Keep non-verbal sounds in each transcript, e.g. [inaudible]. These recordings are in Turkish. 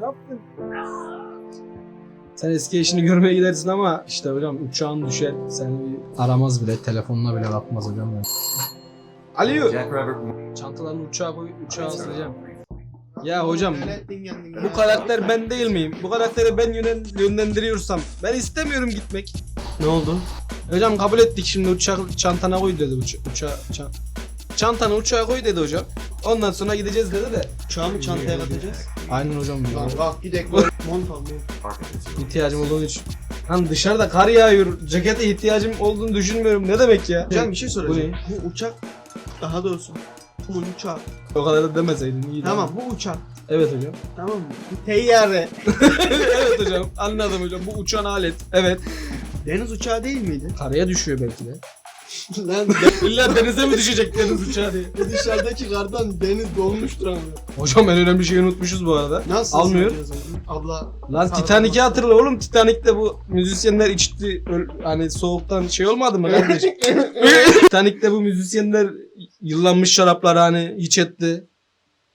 Ne yaptın? Sen eski eşini görmeye gidersin ama işte hocam uçağın düşer. Seni bir aramaz bile. Telefonuna bile bakmaz hocam. ya. Alo. Jack Robert. Çantalarını uçağa koy. Uçağa asılacağım. Ya hocam bu karakter ben değil miyim? Bu karakteri ben yönen, yönlendiriyorsam ben istemiyorum gitmek. Ne oldu? Hocam kabul ettik şimdi uçak çantana koy dedi uça, uça, çan- çantanı uçağa koy dedi hocam. Ondan sonra gideceğiz dedi de. Uçağı mı çantaya katacağız? Aynen hocam. Lan kalk gidelim. Mont al mont. Parkinson's. İhtiyacım olduğunu için. Lan dışarıda kar yağıyor. Cekete ihtiyacım olduğunu düşünmüyorum. Ne demek ya? Hocam bir şey Bu soracağım. ne? Bu uçak daha doğrusu bu uçak. O kadar da demeseydin iyi. Tamam bu uçak. Evet hocam. Tamam mı? Bu teyyare. [laughs] evet hocam. Anladım hocam. Bu uçan alet. Evet. Deniz uçağı değil miydi? Karaya düşüyor belki de. Lan İlla denize mi düşecek deniz uçağı diye. dışarıdaki kardan deniz dolmuştur ama. Hocam en önemli şeyi unutmuşuz bu arada. Nasıl Almıyor. söylüyorsun? Abla. Lan Titanic'i hatırla oğlum. Titanic'te bu müzisyenler içti. öl- Hani soğuktan şey olmadı mı kardeşim? [laughs] Titanic'te bu müzisyenler yıllanmış şarapları hani hiç etti.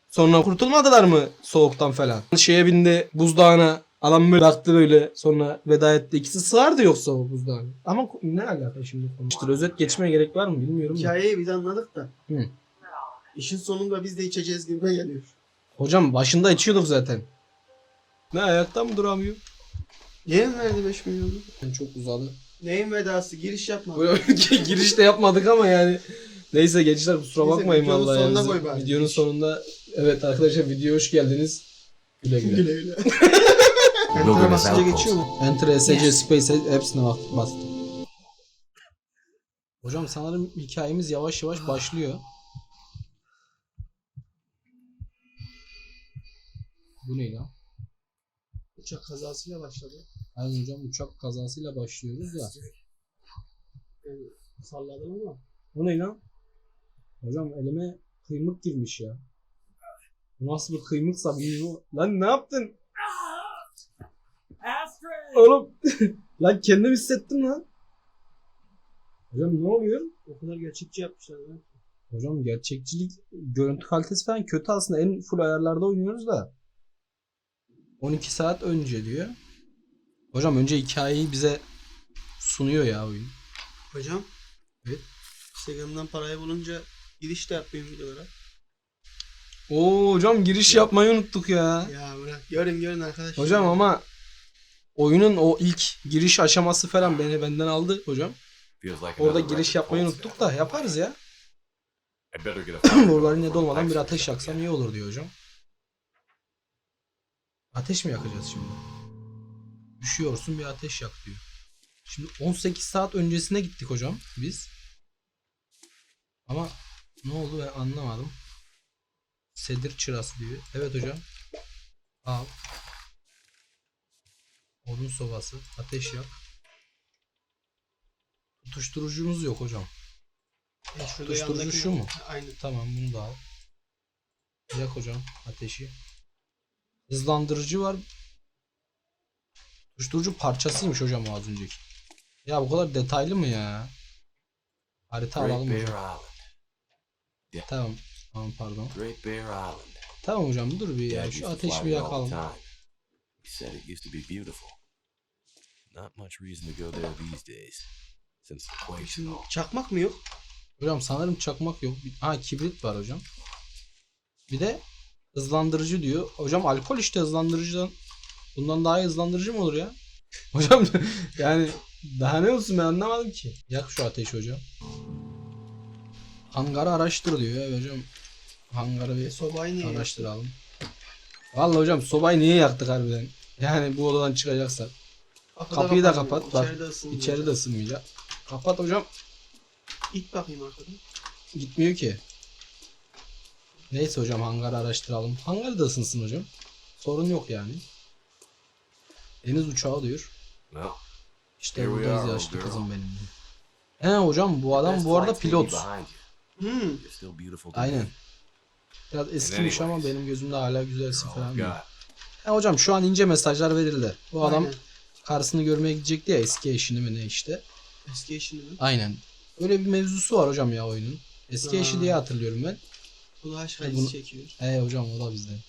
Sonra kurtulmadılar mı soğuktan falan? Şeye bindi buzdağına. Adam böyle baktı böyle sonra veda etti. İkisi sığardı yoksa o buzdağına. Ama ne alaka şimdi konuştur. Özet geçmeye gerek var mı bilmiyorum da. Hikayeyi biz anladık da. Hı. İşin sonunda biz de içeceğiz gibi geliyor. Hocam başında içiyorduk zaten. Ne ayakta mı duramıyor? Niye mi verdi 5 milyonu? Yani çok uzadı. Neyin vedası? Giriş yapma. Böyle [laughs] girişte yapmadık ama yani. Neyse gençler kusura Neyse, bakmayın videonun vallahi. sonuna yani. koy bari. Videonun sonunda evet arkadaşlar videoya hoş geldiniz. Güle güle. Güle güle. [laughs] Enter'a basınca geçiyor mu? Enter, SC, Space hepsine bak, bastım. Hocam sanırım hikayemiz yavaş yavaş başlıyor. Bu ne lan? Uçak kazasıyla başladı. Aynen hocam uçak kazasıyla başlıyoruz da. Yani salladım ama. Bu ne lan? Hocam elime kıymık girmiş ya. Bu nasıl bir kıymıksa bilmiyorum. Lan ne yaptın? Oğlum. [laughs] lan kendim hissettim lan. Hocam ne oluyor? O kadar gerçekçi yapmışlar lan. Hocam gerçekçilik, görüntü kalitesi falan kötü aslında. En full ayarlarda oynuyoruz da. 12 saat önce diyor. Hocam önce hikayeyi bize sunuyor ya oyun. Hocam. Evet. Instagram'dan parayı bulunca giriş de yapmayayım videolara. Oo hocam giriş yapmayı unuttuk ya. Ya bırak. Görün görün arkadaşlar. Hocam ama oyunun o ilk giriş aşaması falan beni benden aldı hocam. Orada giriş yapmayı unuttuk da yaparız ya. [clears throat] Fire Buraları ne dolmadan bir ateş yaksam iyi olur diyor hocam. Ateş mi yakacağız şimdi? Üşüyorsun bir ateş yak diyor. Şimdi 18 saat öncesine gittik hocam biz. Ama ne oldu ben anlamadım. Sedir çırası diyor. Evet hocam. Al. Odun sobası. Ateş yak. Tutuşturucumuz yok hocam. E, Tutuşturucu şu mu? Aynen. Tamam bunu da al. Yak hocam ateşi. Hızlandırıcı var. Tutuşturucu parçasıymış hocam o az önceki. Ya bu kadar detaylı mı ya? Harita Great alalım Bear hocam. Island. Tamam. Tamam pardon. Great Bear Island. Tamam hocam dur bir ya. Şu ateşi bir yakalım. He said it used to be beautiful. Not much reason to go there these days. Since the quakes and Şimdi all. çakmak mı yok? Hocam sanırım çakmak yok. Ha kibrit var hocam. Bir de hızlandırıcı diyor. Hocam alkol işte hızlandırıcıdan. Bundan daha iyi hızlandırıcı mı olur ya? [laughs] Hocam yani daha ne olsun ben anlamadım ki. Yak şu ateşi hocam. Hangarı araştır diyor ya hocam. Hangarı bir sobayı niye araştıralım. Vallahi hocam sobayı niye yaktık harbiden? Yani bu odadan çıkacaksak. Kapıda Kapıyı da kapat. Bak İçeride ısınmıyor. içeri de ısınmayacak. Kapat hocam. İt bakayım arkadan. Gitmiyor ki. Neyse hocam hangarı araştıralım. Hangar da ısınsın hocam. Sorun yok yani. Deniz uçağı diyor. Well, İşte buradayız yaşlı kızım benim. He hocam bu adam bu arada pilot. Hmm. Aynen. Biraz eskimiş ama benim gözümde hala güzelsin falan. diyor. got. He hocam şu an ince mesajlar verildi. Bu adam Aynen. karısını görmeye gidecekti ya eski eşini mi ne işte. Eski eşini mi? Aynen. Öyle bir mevzusu var hocam ya oyunun. Eski eşi Ha. diye hatırlıyorum ben. Bu da aşk E, acısı bunu- çekiyor. He hocam o da bizden.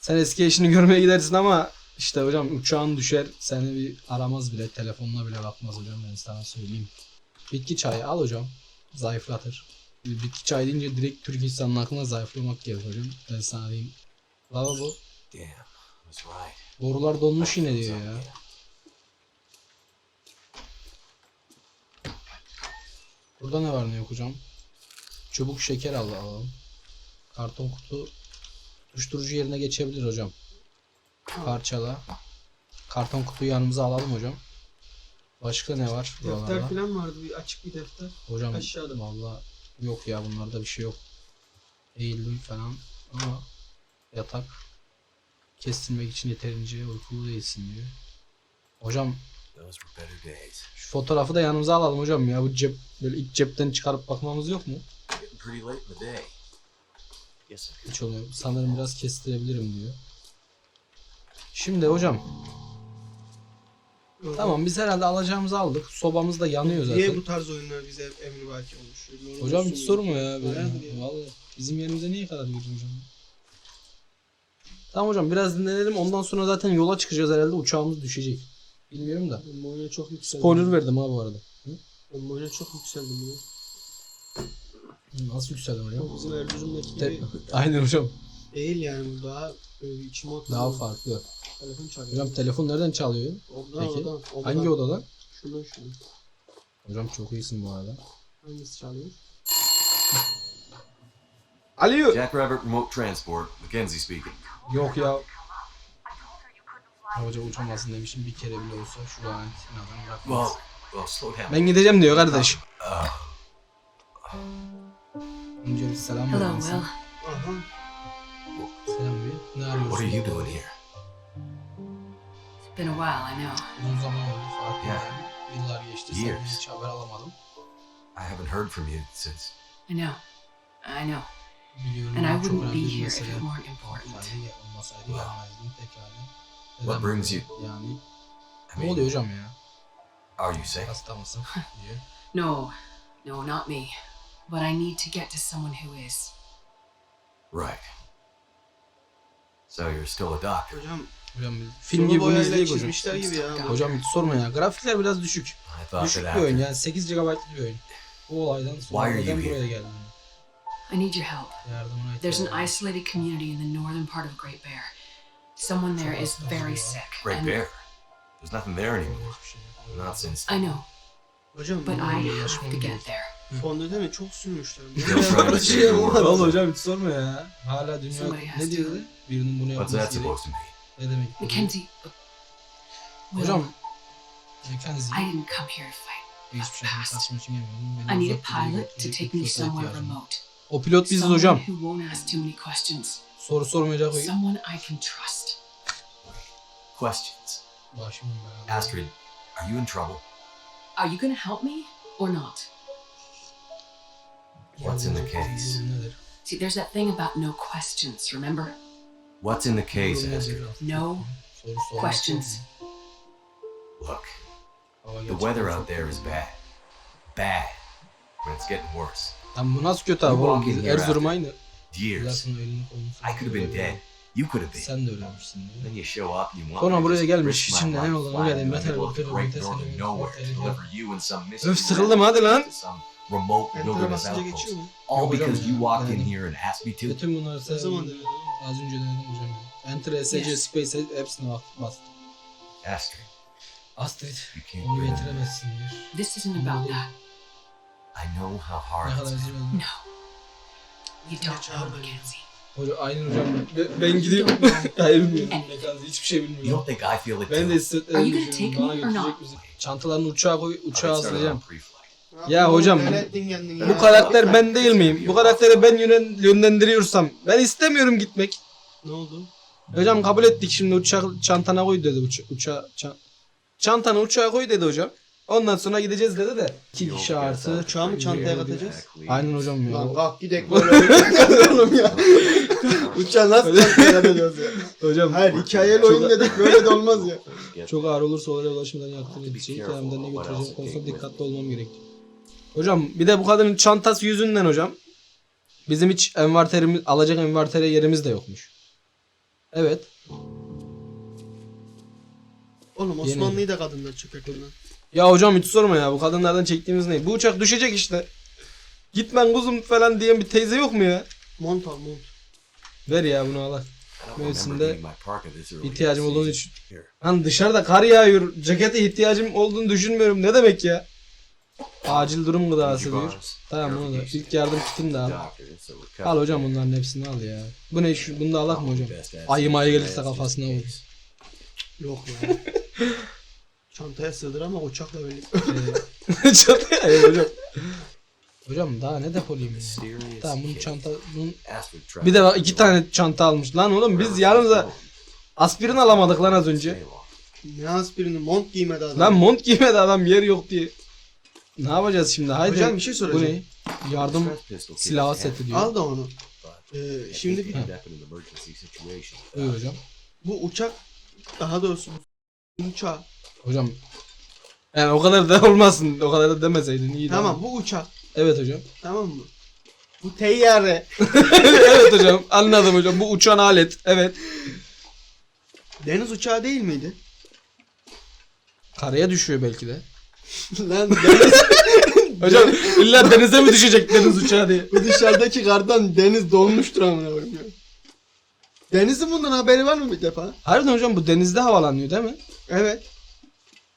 Sen eski eşini görmeye gidersin ama işte hocam uçağın düşer seni bir aramaz bile telefonuna bile bakmaz hocam ben sana söyleyeyim. Bitki çayı al hocam zayıflatır. Bitki çayı deyince direkt Türk insanının aklına zayıflamak gelir hocam. Ben sana diyeyim. Lavabo. Borular donmuş yine diyor ya. Burada ne var ne yok hocam? Çubuk şeker al alalım. Karton kutu uyuşturucu yerine geçebilir hocam. Parçala. Karton kutuyu yanımıza alalım hocam. Başka ne var Defter buralarda? falan vardı bir açık bir defter. Hocam aşağıda. valla yok ya bunlarda bir şey yok. Eğildim falan ama yatak kestirmek için yeterince uykulu değilsin diyor. Hocam şu fotoğrafı da yanımıza alalım hocam ya. Bu cep böyle ilk cepten çıkarıp bakmamız yok mu? Hiç oluyor. Sanırım biraz kestirebilirim diyor. Şimdi hocam tamam biz herhalde alacağımızı aldık. Sobamız da yanıyor zaten. Niye bu tarz oyunlar bize emri belki oluşuyor? Yorulmuşsun Hocam hiç sorma ya. Ya? vallahi bizim yerimize niye kadar gidiyor hocam? Tamam hocam biraz dinlenelim. Ondan sonra zaten yola çıkacağız herhalde. Uçağımız düşecek. Bilmiyorum da. Ben bu oyuna çok yükseldim. Spoiler verdim ha bu arada. Ben bu oyuna çok yükseldim ya. Nasıl yükseldim hocam? Bizim Erzurum'daki gibi [laughs] Aynen hocam. değil yani bu daha böyle içime. Daha farklı. Telefon çalıyor. Hocam telefon nereden çalıyor? Odadan, Peki. odadan, odadan. Hangi odadan? Şuradan şuradan. Hocam çok iyisin bu arada. Hangisi çalıyor? Alo. Jack Rabbit Remote Transport, Mackenzie speaking. Yok ya. Hocam uçamazsın demişim bir kere bile olsa şu an slow down. Ben gideceğim diyor kardeş. Uh, Önce bir selam Hello, Will. Aha. Selam bir. Ne arıyorsun? what are you doing here? It's been a while, I know. Uzun zaman oldu farkındayım. Yeah. Yıllar geçti senden Years. hiç haber alamadım. I haven't heard from you since. I know. I know. Biliyorum And I çok wouldn't be önemli bir here if mesele. it weren't important. Olsaydı ya, olmasaydı Wow. gelmezdim pekala. What brings you- Yani I ne mean, oluyor hocam ya? are you sick? Hasta mısın? [laughs] No, no, not me. But I need to get to someone who is. Right. So you're still a doctor. Hocam Hocam film gibi bunu izleyek hocam. çizmişler gibi ya. Hocam hiç sorma ya. Grafikler biraz düşük. I thought Düşük that bir oyun after yani 8 GB'lık bir oyun. Bu olaydan Why sonra are neden you here? buraya geldin? I need your help. Yardımına There's ihtiyacım an var. isolated community in the northern part of Great Bear. Someone there is very sick. Great and Bear. There's nothing there anymore. Hiçbir şey yok. Not since. I know, Hocam but I have to get there. fondöteni çok sürmüşler. [laughs] Still trying to save the world. Hocam hiç sorma ya. Hala dünya Somebody has ne to. diyordu? Birinin bunu What's yapması that gerek. supposed to mean? Ne demek? bu? Mackenzie. Will, Hocam. Um, Mackenzie. I didn't come here to fight. Hiçbir şey karşıma için gelmiyorum. I need a uzak bir pilot to götürecek take me pilota somewhere ihtiyacım var. remote. O pilot biziz Someone hocam. who won't ask too many questions. Soru sormayacak o. Someone I can trust. Questions. Başım belada. Astrid, are you in trouble? Are you gonna help me or not? What's in the case? Nedir? See, there's that thing about no questions, remember? What's in the case, nedir? No questions. Look, the weather out there is bad. Bad. But it's getting worse. Lan bu nasıl kötü abi You oğlum? walk in Biz here Erzurum aynı. Years. I could have been dead. You could have been. Sen de diyor. Then you show up you want Sonra buraya gelmiş, risk my içinde ne geldim, in the metal bakıyor, Öf sıkıldım hadi lan. Remote wilderness outpost. geçiyor mu? All Yok hocam because ya, you walked in denedim. here and asked me to. Bütün bunlar Ne sen zaman az önce denedim hocam. Enter, SC, Yes. Space hepsine bak bastım. Astrid, Astrid you can't onu bring me. getiremezsin diyor. This isn't about that. I know how Ne hard kadar it's üzüldüm. No. You don't know. Mackenzie. Hoca aynen hocam. Ben, [laughs] ben gidiyorum. Hayır bilmiyorum. Hiçbir şey You don't bilmiyorum. think I feel it Ben de too? Are hissetlerini you gonna düşünüyorum. take Bana me or götürecek not? Çantalarını uçağa koy, uçağa on hazırlayacağım. Ya hocam, Bu ya? karakter ben değil miyim? Bu karakteri ben yönen, yönlendiriyorsam ben istemiyorum gitmek. Ne oldu? Hocam kabul ettik şimdi uçak çantana koy dedi uça, uça, ça- çantanı uçağa koy dedi hocam. Ondan sonra gideceğiz dedi de. İki kişi artı. Uçağı mı çantaya katacağız? Aynen hocam ya. Lan kalk gidek böyle oğlum ya. Uçağı nasıl çantaya katacağız ya? Hocam Hayır hikayeli oyun dedik böyle de olmaz ya. çok ağır olursa oraya ulaşmadan yaktığım edeceği kendimden ne götüreceğim konusunda dikkatli olmam gerekti. Hocam bir de bu kadının çantası yüzünden hocam. Bizim hiç envanterimiz alacak envantere yerimiz de yokmuş. Evet. Oğlum Yeni. Osmanlı'yı da kadınlar lan. Ya hocam hiç sorma ya bu kadınlardan çektiğimiz ne? Bu uçak düşecek işte. Gitmen kuzum falan diyen bir teyze yok mu ya? Mont al mont. Ver ya bunu al. Mevsimde ihtiyacım olduğunu. Here, Hani dışarıda kar yağıyor. Cekete ihtiyacım olduğunu düşünmüyorum. Ne demek ya? Acil durum gıdası diyor. Tamam onu da. İlk yardım kitini de al. Al hocam bunların hepsini al ya. Bu ne şu bunu da alak mı hocam? Ayı mayı gelirse kafasına vur. Yok lan. [laughs] Çantaya sığdır ama uçakla birlikte. [laughs] Çantaya ay hocam. Hocam daha ne depolayayım ya? Tamam bunun çanta bunun... Bir de bak iki tane çanta almış. Lan oğlum biz yanımıza aspirin alamadık lan az önce. Ne aspirini mont giymedi adam. Lan mont giymedi adam yer yok diye. Ne yapacağız şimdi? Haydi. Hocam bir şey Bu soracağım. ne? Yardım silahı seti diyor. Al da onu. Ee, şimdi bir. Buyur hocam. bu uçak daha doğrusu bu uçağı. Hocam. Yani o kadar da [laughs] olmasın. O kadar da demeseydin iyi. Tamam bu uçak. Evet hocam. Tamam mı? Bu teyyare. [laughs] evet hocam. Anladım hocam. Bu uçan alet. Evet. Deniz uçağı değil miydi? Karaya düşüyor belki de. [laughs] Lan deniz. [laughs] Hocam illa denize mi düşecek deniz uçağı diye. bu dışarıdaki kardan deniz donmuştur amına koyayım ya. Deniz'in bundan haberi var mı bir defa? Harbiden hocam bu denizde havalanıyor değil mi? Evet.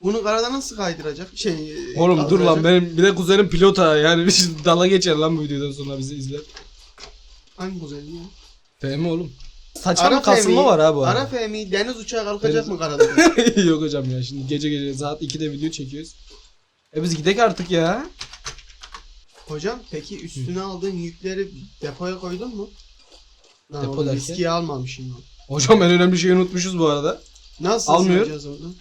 Bunu karada nasıl kaydıracak? Şey. Oğlum dur lan benim bir de kuzenim pilot ha yani biz [laughs] dala geçer lan bu videodan sonra bizi izler. Hangi güzel ya? Fehmi oğlum. Saçma bir kasılma var ha bu Ara arada. Fehmi deniz uçağı kalkacak Deniz- mı karada? [laughs] Yok hocam ya şimdi gece gece saat 2'de video çekiyoruz. E biz gidek artık ya. Hocam peki üstüne aldığın yükleri depoya koydun mu? Lan Depo oğlum derken? riskiye almamışım lan. Hocam en önemli şeyi unutmuşuz bu arada. Nasıl Almıyor. sığacağız oradan?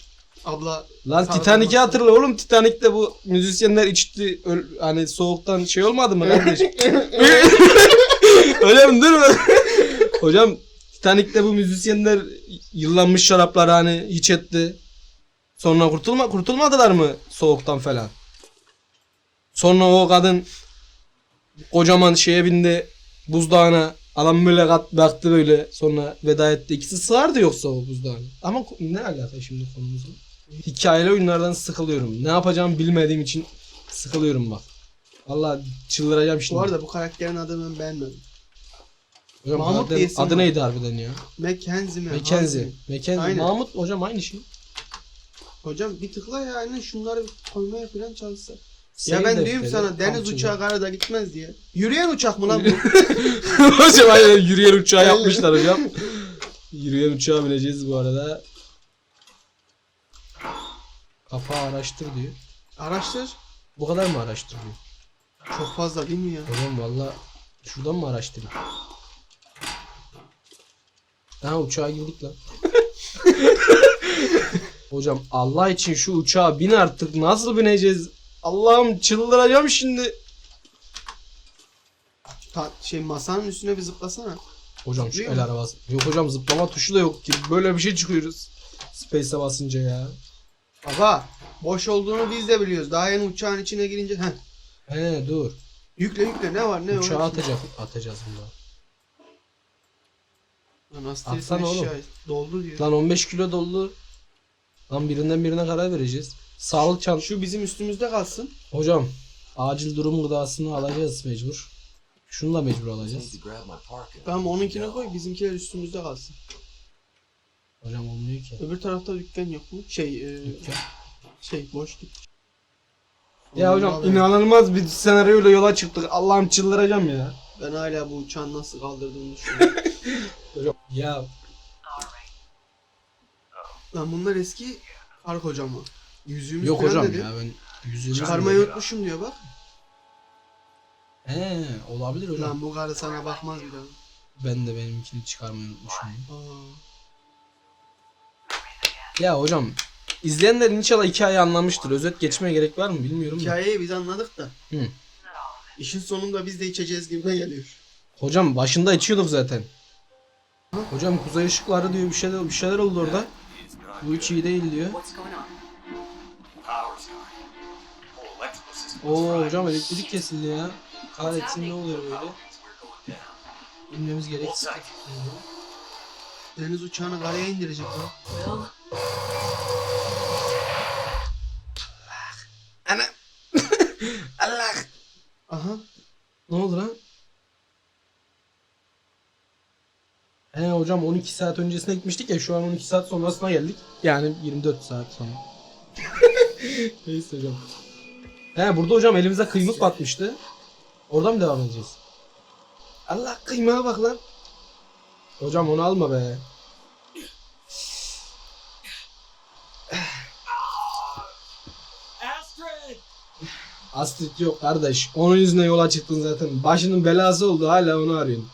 Abla Lan Sağ Titanic'i hatırla oğlum Titanic'te bu müzisyenler içti öl- hani soğuktan şey olmadı mı [laughs] kardeşim? [laughs] Mi dur? Hocam Titanic'te bu müzisyenler yıllanmış şaraplar hani hiç etti. Sonra kurtulma kurtulmadılar mı soğuktan falan? Sonra o kadın kocaman şeye bindi buzdağına. Adam böyle kat, baktı böyle sonra veda etti. İkisi sığardı yoksa o buzdağına. Ama ne alaka şimdi konumuzla? Hikayeli oyunlardan sıkılıyorum. Ne yapacağımı bilmediğim için sıkılıyorum bak. Valla çıldıracağım şimdi. bu arada bu karakterin adını ben beğenmedim. Hocam, Mahmut harbiden- diye isim adı var. neydi harbiden ya? Mackenzie mi? Mackenzie. Mackenzie. Aynen. Mahmut hocam aynı şey. Hocam bir tıkla ya aynen şunları bir koymaya falan çalışsa. Seyir ya ben defteri, diyorum sana deniz kamçılı. uçağı karada gitmez diye. Yürüyen uçak mı lan bu? [laughs] hocam aynen yürüyen uçağı yapmışlar hocam. Yürüyen uçağa bineceğiz bu arada. Kapağı araştır diyor. Araştır. Bu kadar mı araştır diyor? Çok fazla değil mi ya? Hocam valla şuradan mı araştırayım? Ha uçağa girdik lan. [laughs] Hocam Allah için şu uçağa bin artık nasıl bineceğiz? Allah'ım çıldıracağım şimdi. Ta- şey masanın üstüne bir zıplasana. Hocam şu Zıplıyor el mu? arabası. Yok hocam zıplama tuşu da yok ki. Böyle bir şey çıkıyoruz. Space'e basınca ya. Baba boş olduğunu biz de biliyoruz. Daha yeni uçağın içine girince heh. He dur. Yükle yükle ne var ne Uçağa var? atacak, atacağız bunu. Lan Atsana oğlum. doldu diyor. Lan 15 kilo doldu. Lan birinden birine karar vereceğiz. Sağlık çant. Şu bizim üstümüzde kalsın. Hocam acil durum gıdasını alacağız mecbur. Şunu da mecbur alacağız. Tamam onunkine koy bizimkiler üstümüzde kalsın. Hocam olmuyor ki. Öbür tarafta dükkan yok mu? Şey e, Dükkan. şey boş dükkan. Ya hocam Vallahi inanılmaz bir senaryoyla yola çıktık. Allah'ım çıldıracağım ya. Ben hala bu uçağın nasıl kaldırdığını düşünüyorum. [laughs] Hocam ya Lan bunlar eski Fark hocam mı? Yüzüğümüz yok falan hocam dedi. ya ben yüzümü Çıkarmayı unutmuşum diyor bak. He olabilir hocam. Lan bu karı sana bakmaz bir daha. Ben de benimkini çıkarmayı unutmuşum. Aa. Ya hocam izleyenler inşallah hikayeyi anlamıştır. Özet geçmeye gerek var mı bilmiyorum da. Hikayeyi biz anladık da. Hı. İşin sonunda biz de içeceğiz gibi geliyor. Hocam başında içiyorduk zaten. Hocam kuzey ışıkları diyor bir şeyler bir şeyler oldu orada. Bu hiç iyi değil diyor. Oo hocam elektrik kesildi ya. Kahretsin ne oluyor böyle? Bilmemiz gerek. Hold tight. Deniz uçağını karaya indirecek lan. Will, Ana. Allah. Aha. Ne oldu lan? He hocam 12 saat öncesine gitmiştik ya şu an 12 saat sonrasına geldik. Yani 24 saat sonra. [laughs] Neyse hocam. He burada hocam elimize kıymık batmıştı. Oradan mı devam edeceğiz? Allah kıymağa bak lan. Hocam onu alma be. Astrid! Yok kardeş. Onun yüzünden yola çıktın zaten. Başının belası oldu hala onu arıyorsun.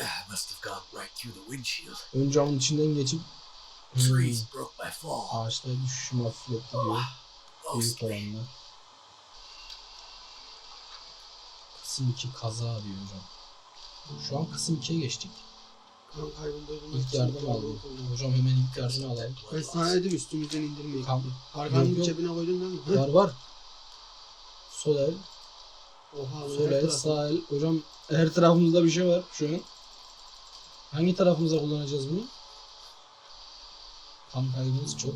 I must have gone right through the windshield. Ön camın içinden geçip Trees broke my fall. ağaçlara düşüşümü hafifletti diyor. Büyük olanlar. Kısım 2 kaza diyor hocam. Şu an kısım 2'ye geçtik. Kan kaybını durdurmak İlk yardım oluyor. Hocam hemen ilk yardımı alalım. Ben sana dedim üstümüzden indirmeyin. Tamam. Arkanın Yok, yok. cebine koydun değil mi? Hı. Var var. Sol el, Oha. sol el, sağ el. Hocam her tarafımızda bir şey var şu an. Hangi tarafımıza kullanacağız bunu? Kan kaybımız çok.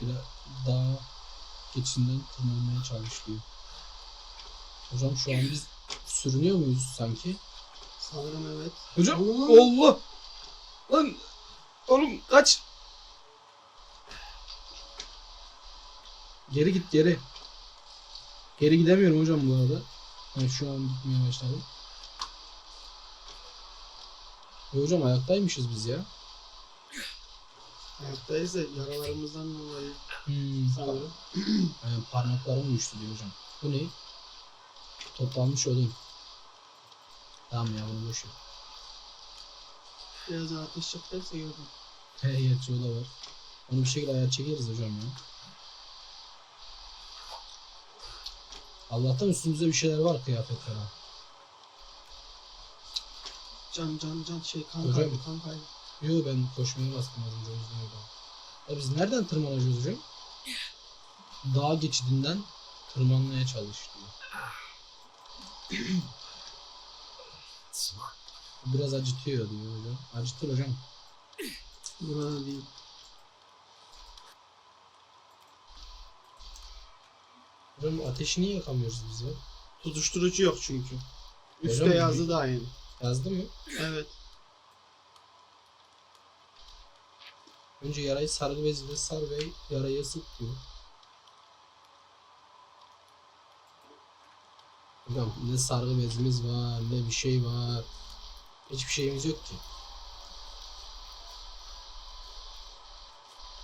Biraz daha geçinden tırmanmaya çalışıyor. Hocam şu an biz sürünüyor muyuz sanki? Sanırım evet. Hocam Allah! Lan oğlum kaç! Geri git geri. Geri gidemiyorum hocam bu arada. Ben şu an gitmeye başladım. E hocam ayaktaymışız biz ya. Ayaktayız da yaralarımızdan dolayı Hmm, sanırım. [clears throat] Yani parmaklarım uyuştu diyor hocam. Bu ne? Toplanmış olayım. Tamam ya bunu boş ver. Birazdan ateş çekerse gördüm. He o da var. Onu bir şekilde ayar çekeriz hocam ya. Allah'tan üstümüzde bir şeyler var kıyafet falan. Can can can şey kan Hocam. kaybı kan kaybı. Yo ben koşmaya bastım az önce o yüzden öyle. Ya biz nereden tırmanacağız hocam? Dağ geçidinden tırmanmaya çalış diyor. Smart. Biraz acıtıyor diyor hocam. Acıtır hocam. Burada değil. Hocam ateşi niye yakamıyoruz biz ya? Tutuşturucu yok çünkü. Üstte Hocam, yazdı daha yeni. Yazdı mı? Evet. Önce yarayı sargı beziyle sar ve yarayı sık diyor. Hocam ne sargı bezimiz var ne bir şey var. Hiçbir şeyimiz yok ki.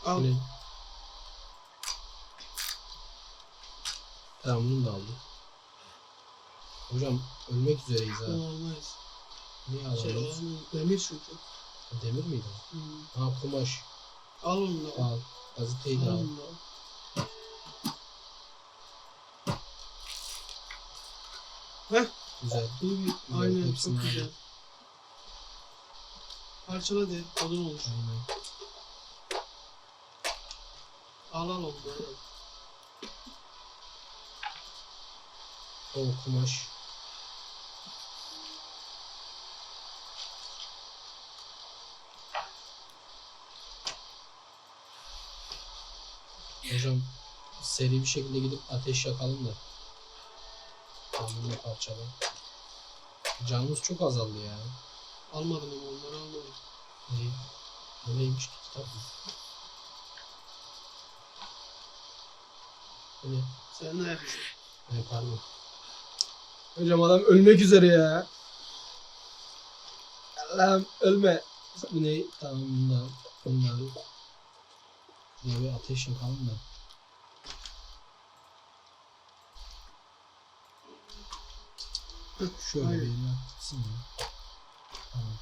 Al. Ne? Tamam bunu da aldık. Hocam ölmek üzereyiz ha. Olmaz. Niye Şey alamıyoruz? olamaz. Demir çünkü. Demir miydi? Hmm. Ha kumaş. Al onu. Al. Gazeteyi de al al. al. Güzel. Bir. Güzel, Aynen hepsini çok güzel. Parçala de odun olur. Aynen. Al al onu al. O kumaş. Hocam seri bir şekilde gidip ateş yakalım da. Tamamını parçalayalım. Canımız çok azaldı ya. Almadım ama onları almadım. Ne? Bu neymiş ki kitap mı? Ne? Sen ne yapıyorsun? Ne pardon. Hocam adam ölmek üzere ya. Allah'ım ölme. Bu ne? Tamam bunu da Şuna bir ateş yakalım da. Şöyle Aynen. bir atsın ya. Tamam.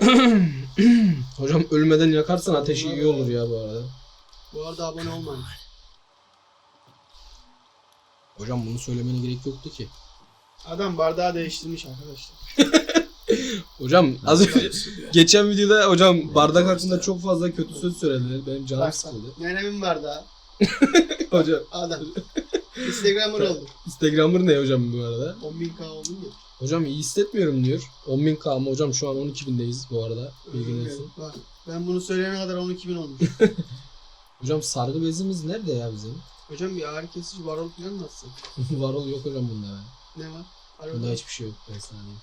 [clears throat] Hocam ölmeden yakarsan ateşi iyi olur ya bu arada. Bu arada abone olmayın. Hocam bunu söylemene gerek yoktu ki. Adam bardağı değiştirmiş arkadaşlar. [laughs] Hocam az önce geçen videoda hocam bardak hakkında çok fazla kötü söz söylediler. Benim canım Bak sıkıldı. Nenemin bardağı. [laughs] Hocam Adam. Instagram'ır oldu. Instagram'ır ne hocam bu arada? 10.000k oldun ya. Hocam iyi hissetmiyorum diyor. 10.000k ama hocam şu an 12.000'deyiz bu arada. Bilgin olsun. Bak, ben bunu söyleyene kadar 12.000 olmuş. [laughs] Hocam sargı bezimiz nerede ya bizim? Hocam bir ağrı kesici varol falan nasıl? [laughs] Varol yok hocam bunda ya. Ne var? Var Bunda hiçbir şey yok ben sana diyeyim.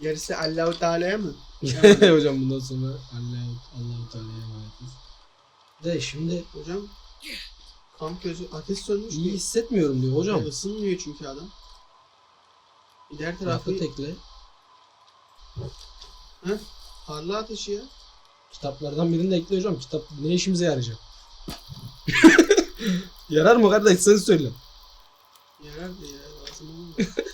Gerisi Allahu Teala'ya mı? [laughs] hocam bundan sonra Allah Allahu Teala'ya emanetiz. De şimdi Hocam kamp gözü ateş sönmüş iyi hissetmiyorum diyor hocam. Isınmıyor çünkü adam. Diğer tarafı Tarafı tekle. harlı ateşi ya. Kitaplardan birini de ekle hocam. Kitap ne işimize yarayacak? [laughs] Yarar mı kardeş sen söyle. Yarardı ya lazım olmuyor. [laughs]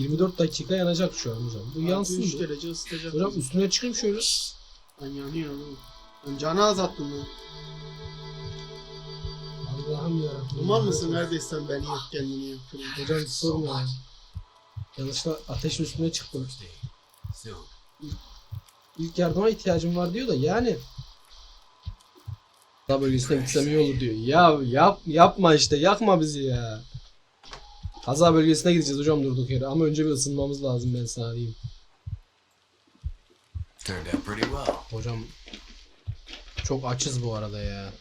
24 dakika yanacak şu an hocam. Bu yansın 3 bu. derece ısıtacak. Hocam üstüne çıkayım şöyle. Ben yanıyorum. Ben canı azalttım lan. Allah'ım yarabbim. Duman mısın kardeş sen beni yak kendini yak. Hocam sorma ya. Yanlışla ateşin üstüne çıktım. İlk yardıma ihtiyacım var diyor da yani. Daha bölgesine gitsem iyi olur diyor. Ya yap yapma işte yakma bizi ya. Kaza bölgesine gideceğiz hocam durduk yere ama önce bir ısınmamız lazım ben sana diyeyim. Turned out pretty well. Hocam çok açız bu arada ya.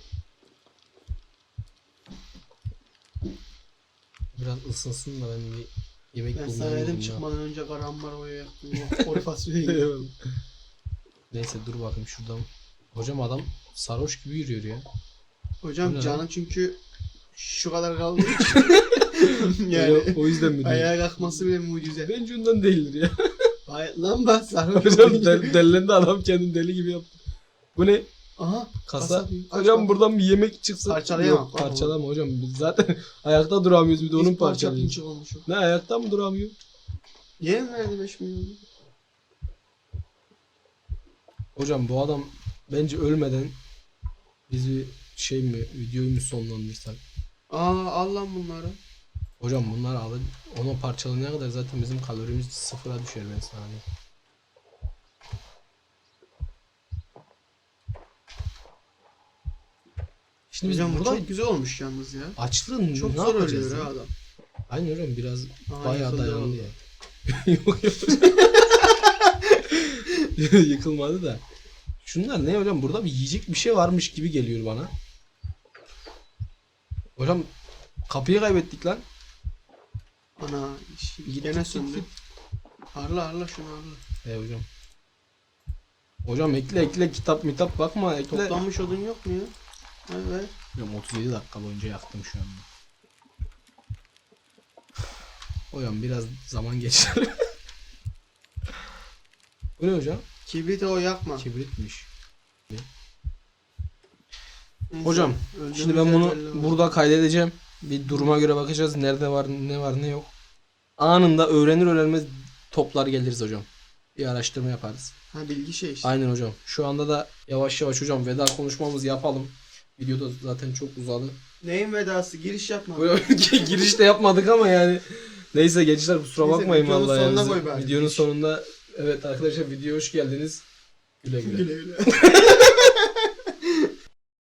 Biraz ısınsın da ben bir yemek Ben bulmam sana dedim çıkmadan önce karambaroya yaktım. Kuru fasulyeyi. [laughs] Eyvallah. Neyse dur bakayım şuradan. Hocam adam sarhoş gibi yürüyor ya. Bu ne Hocam lan? canı çünkü şu kadar kaldığı için. [laughs] [laughs] yani o yüzden mi ayağa kalkması bile mucize. Bence ondan değildir ya. Hayır lan bak sarhoş Hocam del, adam kendini deli gibi yaptı. Bu ne? Aha Kasa. Kasa. Aç hocam buradan bir yemek çıksa. Parçalayamam. Yok, parçalama hocam. Biz zaten [laughs] ayakta duramıyoruz bir de onun parçalıyoruz. Ne ayakta mı duramıyor? Mi verdi 5 milyonu? Hocam bu adam bence ölmeden biz bir şey mi videoyu mu sonlandırsak? Aa al lan bunları. Hocam bunlar alın. Onu parçalayana kadar zaten bizim kalorimiz sıfıra düşer ben sana diyeyim. Şimdi biz Hocam bu burada çok güzel olmuş yalnız ya. açlığın Çok ne zor yapacağız ölüyor ya? ha adam. Aynen hocam biraz Aa, bayağı yıkıldı dayandı ya. [laughs] yok yok. [laughs] Yıkılmadı da. Şunlar ne hocam? Burada bir yiyecek bir şey varmış gibi geliyor bana. Hocam kapıyı kaybettik lan. Ana git, söndü. git. Harla harla şunu harla. E hocam. Hocam ekle ekle kitap mitap bakma ekle. Toplanmış odun yok mu ya? Evet. Hocam 37 dakika boyunca yaktım şu anda. Hocam biraz zaman geçirelim. [laughs] Bu ne hocam? Kibriti o yakma. Kibritmiş. Neyse, Hocam, Şimdi ben bunu burada kaydedeceğim. Bir duruma göre bakacağız. Nerede var, ne var, ne yok. Anında öğrenir öğrenmez toplar geliriz hocam. Bir araştırma yaparız. Ha bilgi şey işte. Aynen hocam. Şu anda da yavaş yavaş hocam veda konuşmamızı yapalım. Videoda zaten çok uzadı. Neyin vedası? Giriş yapma. Böyle [laughs] girişte yapmadık ama yani. Neyse gençler kusura Neyse, bakmayın videonun vallahi. sonuna yani. koy bari. Videonun sonunda evet arkadaşlar video hoş geldiniz. Güle güle. Güle güle. [laughs]